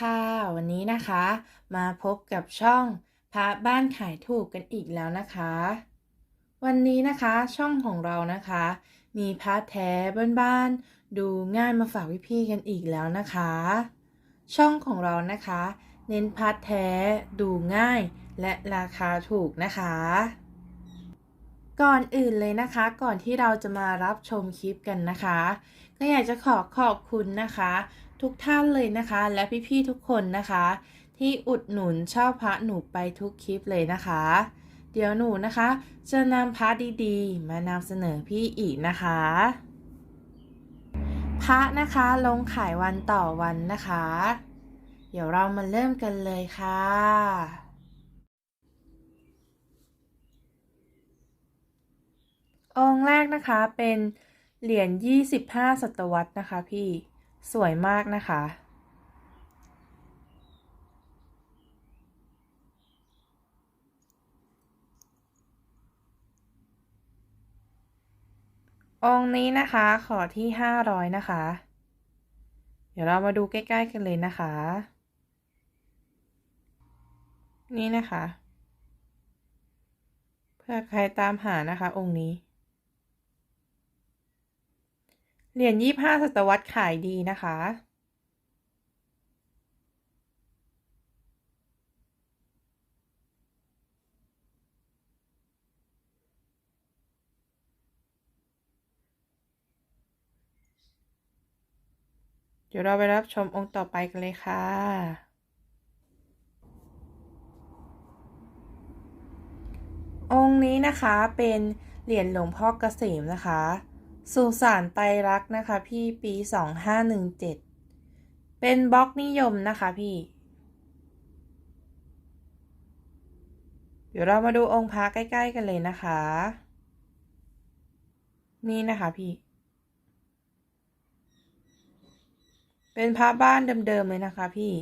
ค่ะ วันนี้นะคะ มาพบกับช่องพระบ้านขายถูกกันอีกแล้วนะคะ วันนี้นะคะช่องของเรานะคะ มีพระแท้บ้านๆดูง่ายมาฝากพี่ๆกันอีกแล้วนะคะ ช่องของเรานะคะ เน้นพัดแท้ดูง่ายและราคาถูกนะคะ ก่อนอื่นเลยนะคะ ก่อนที่เราจะมารับชมคลิปกันนะคะ ก็อยากจะขอขอบคุณนะคะ ทุกท่านเลยนะคะ และพี่ๆทุกคนนะคะ ที่อุดหนุนชอบพระหนูไปทุกคลิปเลยนะคะ เดี๋ยวหนูนะคะ จะนำพระดีๆ มานำเสนอพี่อีกนะคะพระนะคะลงขายวันต่อวันนะคะ เดี๋ยวเรามาเริ่มกันเลยค่ะ องค์แรกนะคะเป็นเหรียญ25ศตวรรษนะคะพี่ สวยมากนะคะ องนี้นะคะขอที่500นะคะ เดี๋ยวเรามาดูใกล้ๆกันเลยนะคะ นี่นะคะ เพื่อใครตามหานะคะองค์นี้ เหรียญยี่ห้าศตวรรษขายดีนะคะ เดี๋ยวเราไปรับชมองค์ต่อไปกันเลยค่ะองค์นี้นะคะเป็นเหรียญหลวงพ่อเกษมนะคะ สุสานไตรักษ์นะคะ พี่ปี2517เป็นบล็อกนิยมนะคะพี่ เดี๋ยวเรามาดูองค์พระใกล้ ๆ กันเลยนะคะ นี่นะคะพี่ เป็นพระบ้านเดิมๆเลยนะคะพี่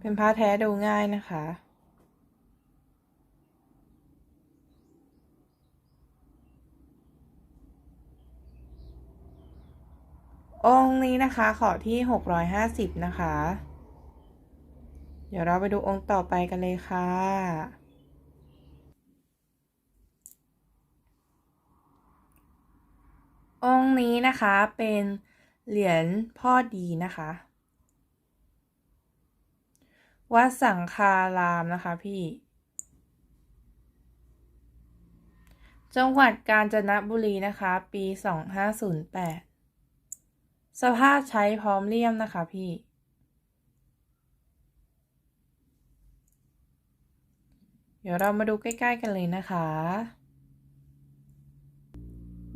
เป็นพระแท้ดูง่ายนะคะ องค์นี้นะคะขอที่ 650 นะคะ เดี๋ยวเราไปดูองค์ต่อไปกันเลยค่ะ องค์นี้นะคะเป็นเหรียญพ่อดีนะคะ วัดสังคารามนะคะพี่ จังหวัดกาญจนบุรีนะคะ ปี 2508 สภาพใช้พร้อมเลี่ยมนะคะพี่ เดี๋ยวเรามาดูใกล้ๆกันเลยนะคะ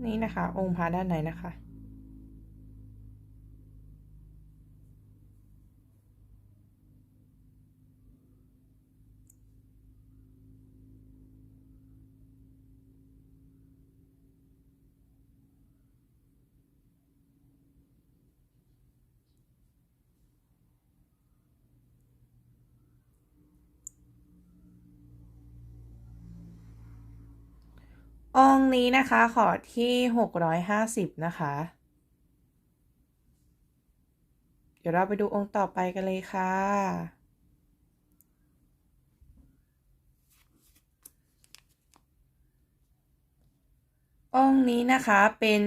นี่นะคะ องค์พระด้านในนะคะ องนี้นะคะขอที่หกร้อยห้าสิบนะคะ เดี๋ยวเราไปดูองค์ต่อไปกันเลยค่ะ องค์นี้นะคะเป็น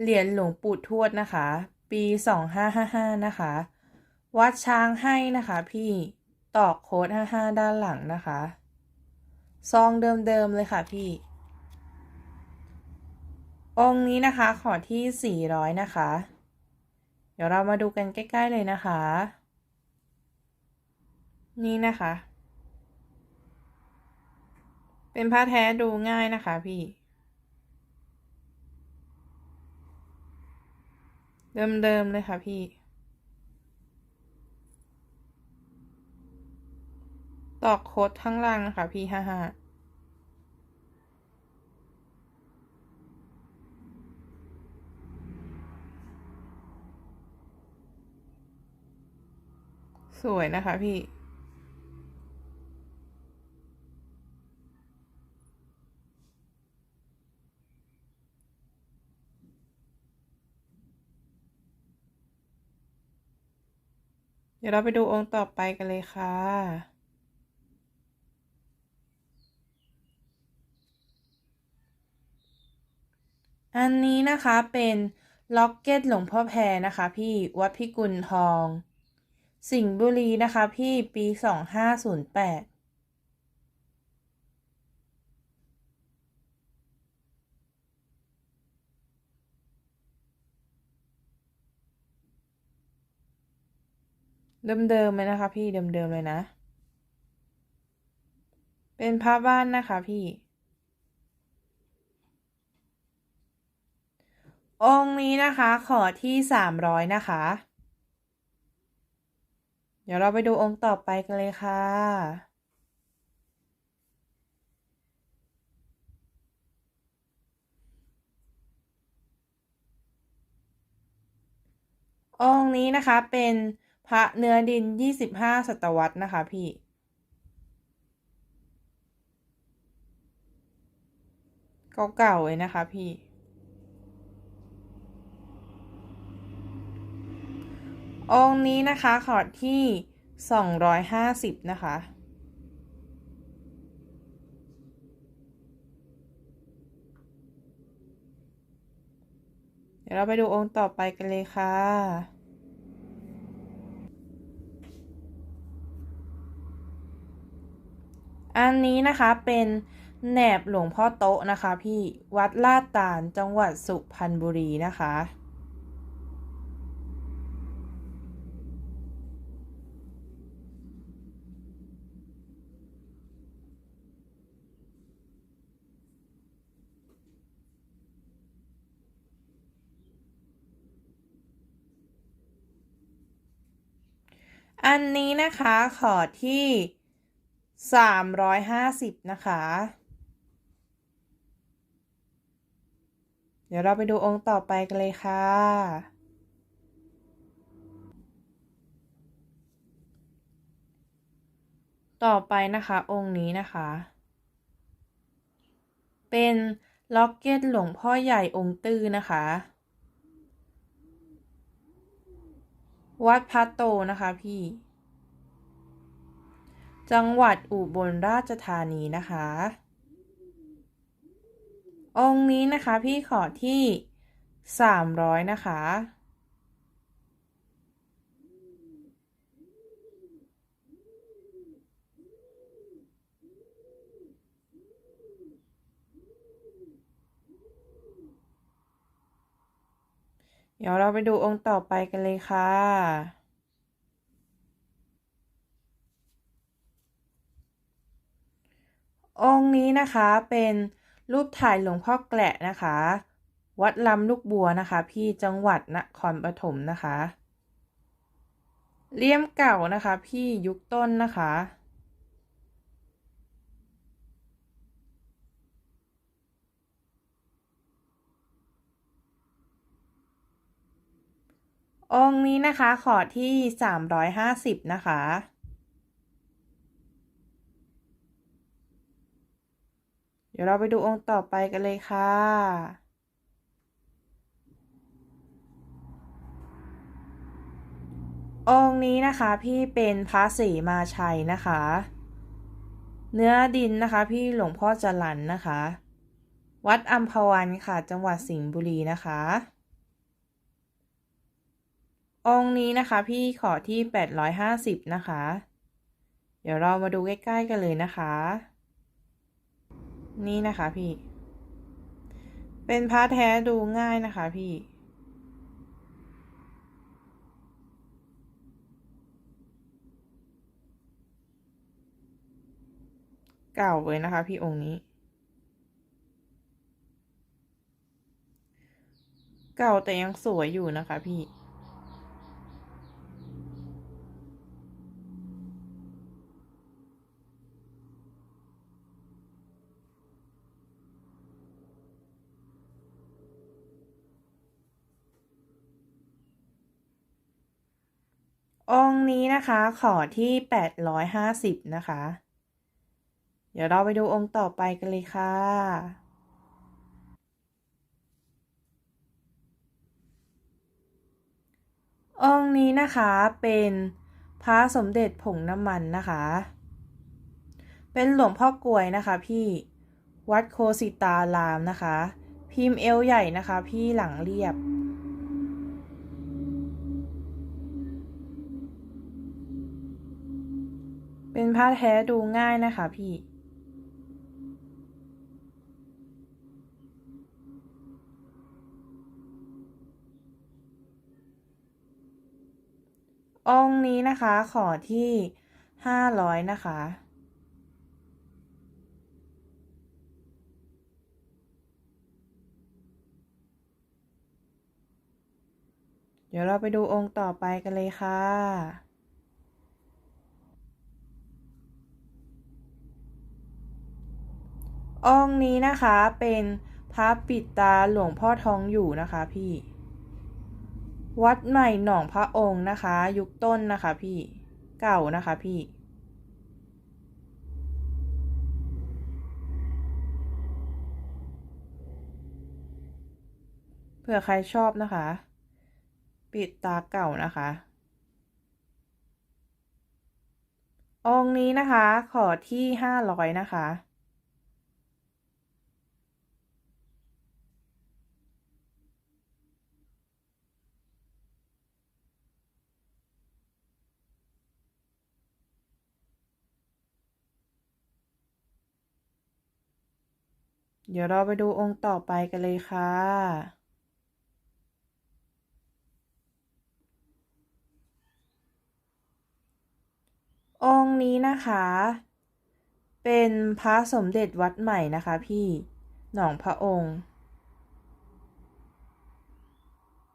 เหรียญหลวงปู่ทวดนะคะ ปีสองห้าห้าห้านะคะ วัดช้างให้นะคะ พี่ตอกโค้ดห้าห้าด้านหลังนะคะ ซองเดิมๆเลยค่ะพี่ องค์นี้นะคะขอที่ 400 นะคะ เดี๋ยวเรามาดูกันใกล้ ๆ เลยนะคะ นี่นะคะ เป็นผ้าแท้ดูง่ายนะคะพี่เดิมๆเลยค่ะพี่ ตอกโค้ดข้างล่างนะคะพี่ห้าห้า สวยนะคะพี่อยวเราไปดูองค์ต่อไปกันเลยค่ะอันนี้นะคะเป็นล็อกเก็ตหลวงพ่อแพรนะคะ พี่วัดพิกุลทอง สิงห์บุรีนะคะพี่ปีสองห้าศูนย์แปดเดิมๆเลยนะคะ พี่เดิมๆเลยนะ เป็นผ้าบ้านนะคะพี่ องค์นี้นะคะขอที่สามร้อยนะคะ ดี๋ยวเราไปดูองค์ต่อไปกันเลยค่ะ องค์นี้นะคะเป็นพระเนื้อดินยี่สิบห้าศตวรรษนะคะพี่เก่าๆเลยนะคะพี่ องค์นี้นะคะขอที่สองร้อยห้าสิบนะคะ เดี๋ยวเราไปดูองค์ต่อไปกันเลยค่ะ อันนี้นะคะเป็นแหนบหลวงพ่อโต๊ะนะคะ พี่วัดลาดตาลจังหวัดสุพรรณบุรีนะคะ อันนี้นะคะขอที่สามร้อยห้าสิบนะคะ เดี๋ยวเราไปดูองค์ต่อไปกันเลยค่ะ ต่อไปนะคะองค์นี้นะคะ เป็นล็อกเก็ตหลวงพ่อใหญ่องค์ตื้อนะคะ วัดพัตโตนะคะพี่ จังหวัดอุบลราชธานีนะคะ องค์นี้นะคะพี่ขอที่สามร้อยนะคะ เดี๋ยวเราไปดูองค์ต่อไปกันเลยค่ะ องค์นี้นะคะเป็นรูปถ่ายหลวงพ่อแกละนะคะ วัดลำลูกบัวนะคะ พี่จังหวัดนครปฐมนะคะเลี่ยมเก่านะคะ พี่ยุคต้นนะคะ องค์นี้นะคะ ขอที่สามร้อยห้าสิบนะคะ เดี๋ยวเราไปดูองค์ต่อไปกันเลยค่ะ องค์นี้นะคะพี่เป็นพระศรีมาชัยนะคะ เนื้อดินนะคะ พี่หลวงพ่อจรันนะคะ วัดอัมพวันค่ะ จังหวัดสิงห์บุรีนะคะ องค์นี้นะคะ พี่ขอที่แปดร้อยห้าสิบนะคะ เดี๋ยวเรามาดูใกล้ ๆ กันเลยนะคะ นี่นะคะพี่ เป็นพระแท้ดูง่ายนะคะพี่เก่าเลยนะคะ พี่องค์นี้ เก่าแต่ยังสวยอยู่นะคะพี่ นี้นะคะขอที่แปดร้อยห้าสิบนะคะ เดี๋ยวเราไปดูองค์ต่อไปกันเลยค่ะ องค์นี้นะคะเป็นพระสมเด็จผงน้ำมันนะคะ เป็นหลวงพ่อกลวยนะคะพี่วัดโคสิตารามนะคะ พิมพ์เอวใหญ่นะคะพี่หลังเรียบ เป็นผ้าแท้ดูง่ายนะคะพี่องนี้นะคะขอที่ห้าร้อยนะคะ เดี๋ยวเราไปดูองค์ต่อไปกันเลยค่ะ องนี้นะคะเป็นพระปิดตาหลวงพ่อทองอยู่นะคะพี่ วัดใหม่หนองพระองค์นะคะ ยุคต้นนะคะพี่เก่านะคะพี่ เผื่อใครชอบนะคะ ปิดตาเก่านะคะองนี้นะคะขอที่ห้าร้อยนะคะ เดี๋ยวเราไปดูองค์ต่อไปกันเลยค่ะ องค์นี้นะคะ เป็นพระสมเด็จวัดใหม่นะคะพี่ หนองพระองค์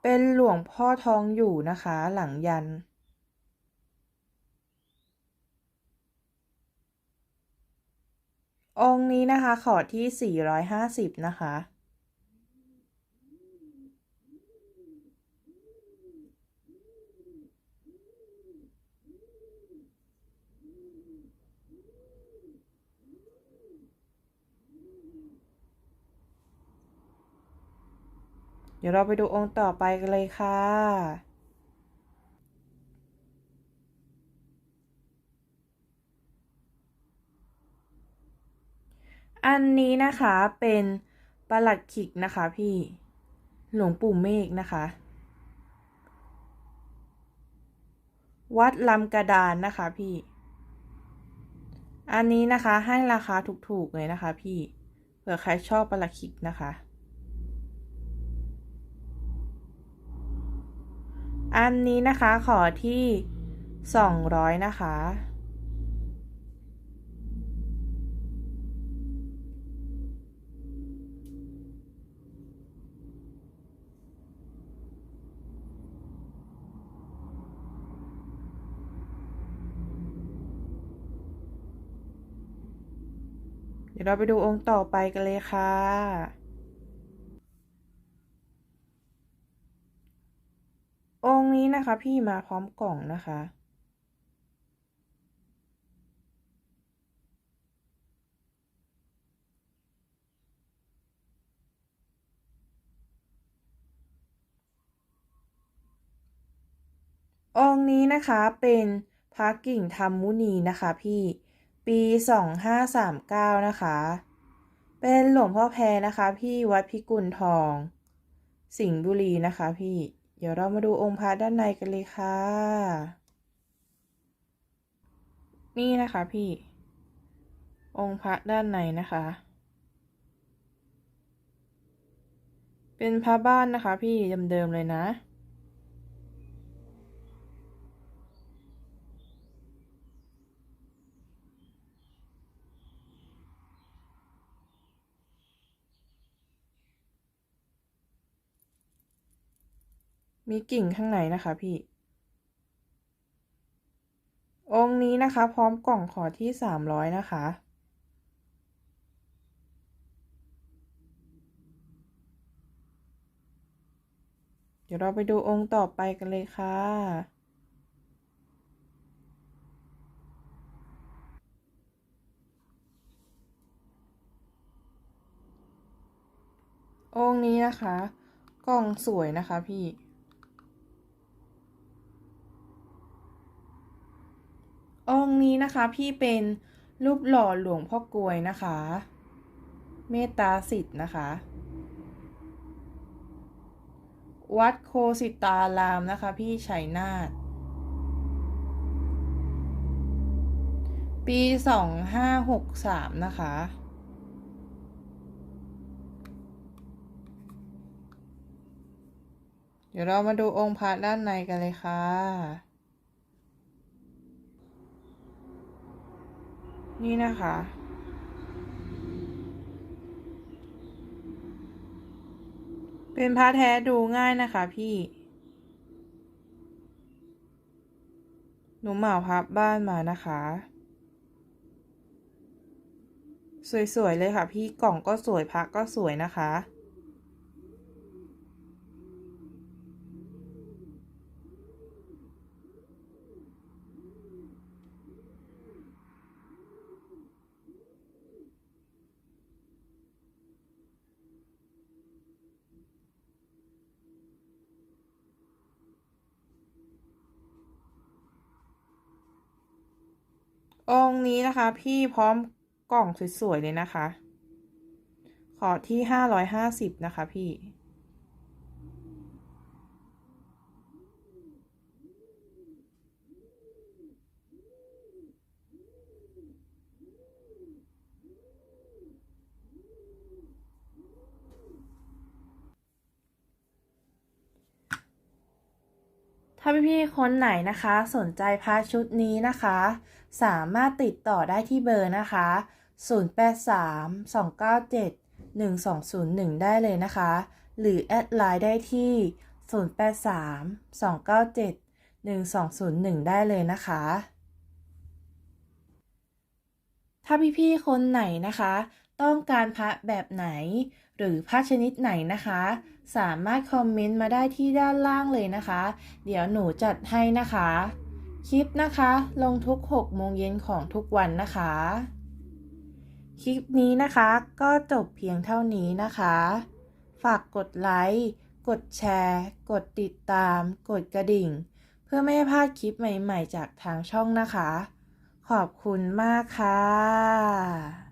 เป็นหลวงพ่อทองอยู่นะคะหลังยัน องค์นี้นะคะขอที่ 450 นะคะ เดี๋ยวเราไปดูองค์ต่อไปกันเลยค่ะ อันนี้นะคะเป็นประหลัดขิกนะคะพี่ หลวงปู่เมฆนะคะ วัดลำกระดานนะคะพี่ อันนี้นะคะให้ราคาถูกๆเลยนะคะพี่ เผื่อใครชอบประหลัดขิกนะคะ อันนี้นะคะขอที่สองร้อยนะคะ เดี๋ยวเราไปดูองค์ต่อไปกันเลยค่ะ องค์นี้นะคะ พี่มาพร้อมกล่องนะคะ องค์นี้นะคะเป็นพระกิ่งธรรมมุนีนะคะพี่ ปีสองห้าสามเก้านะคะ เป็นหลวงพ่อแพรนะคะพี่วัดพิกุลทอง สิงห์บุรีนะคะพี่ เดี๋ยวเรามาดูองค์พระด้านในกันเลยค่ะ นี่นะคะพี่ องค์พระด้านในนะคะ เป็นพระบ้านนะคะพี่เดิมๆเลยนะ มีกิ่งข้างในนะคะพี่ องค์นี้นะคะ พร้อมกล่องขอที่สามร้อยนะคะ เดี๋ยวเราไปดูองค์ต่อไปกันเลยค่ะ องค์นี้นะคะ กล่องสวยนะคะพี่ องค์ นี้นะคะ พี่เป็นรูปหล่อหลวงพ่อกลวยนะคะ เมตตาสิทธิ์นะคะ วัดโคสิตารามนะคะ พี่ชัยนาทปีสองห้าหกสามนะคะ เดี๋ยวเรามาดูองค์พระด้านในกันเลยค่ะ นี่นะคะ เป็นพระแท้ดูง่ายนะคะพี่ หนูเหมาพับบ้านมานะคะ สวย ๆ เลยค่ะพี่กล่องก็สวยพักก็สวยนะคะ องค์นี้นะคะ พี่พร้อมกล่องสวยๆเลยนะคะ ขอที่ห้าร้อยห้าสิบนะคะพี่ ถ้าพี่ๆคนไหนนะคะ สนใจพระชุดนี้นะคะ สามารถติดต่อได้ที่เบอร์นะคะ 0832971201 ได้เลยนะคะ หรือแอดไลน์ได้ที่ 0832971201 ได้เลยนะคะถ้าพี่ๆคนไหนนะคะ ต้องการพระแบบไหน หรือพระชนิดไหนนะคะ สามารถคอมเมนต์มาได้ที่ด้านล่างเลยนะคะ เดี๋ยวหนูจัดให้นะคะ คลิปนะคะ ลงทุก 6 โมงเย็นของทุกวันนะคะ คลิปนี้นะคะก็จบเพียงเท่านี้นะคะ ฝากกดไลค์ กดแชร์ กดติดตาม กดกระดิ่ง เพื่อไม่ให้พลาดคลิปใหม่ ๆ จากทางช่องนะคะ ขอบคุณมากค่ะ